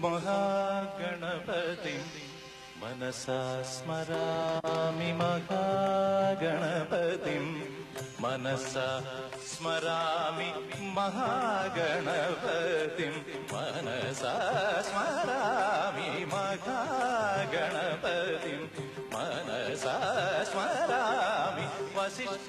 महागणपतिं मनसा स्मरामि मकागणपतिं मनसा स्मरामि महागणपतिं मनसा स्मरामि मकागणपतिं मनसा स्मरामि वसिष्ठ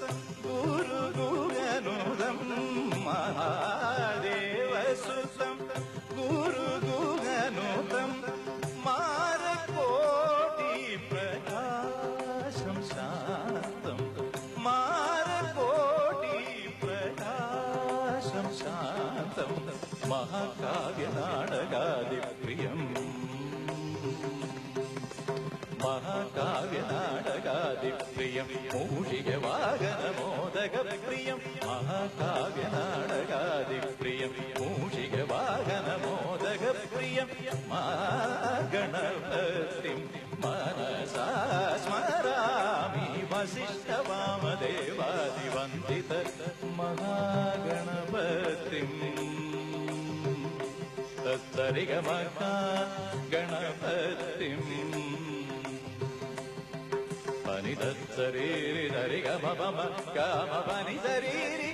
महाकाव्यनाटकादिप्रियम् महाकाव्यनाटकादिप्रियं मूषिकवाहनमोदकप्रियं महाकाव्यनाटकादिप्रियं मूषिकवाहनमोदकप्रियं मा गणपतिं मनसा स्मरामि वसिष्ठवामदेवादिवन्दित महा സരിഗമകാ ഗണപതിം പനിതരീരി ദരിഗമപമ കാമ പനിതരീരി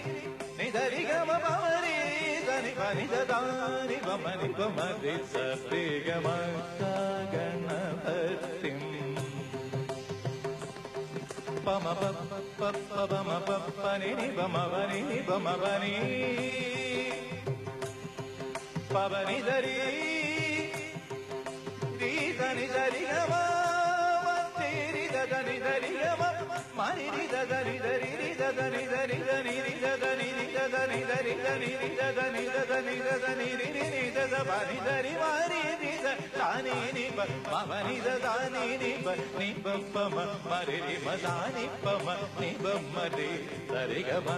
പമ പപ്പ പമ പനി పవని దరి రీదని దరిగమ దరి దరిగమ మరి దరి దరి దరి దరి దరి దరి దని దని దని దని దని దని ని ని ద బని దరి వారి ని ద తాని ని ప మవని ద దాని ని ప ని ప ప మ మరి ని మ దాని ప మ ని బ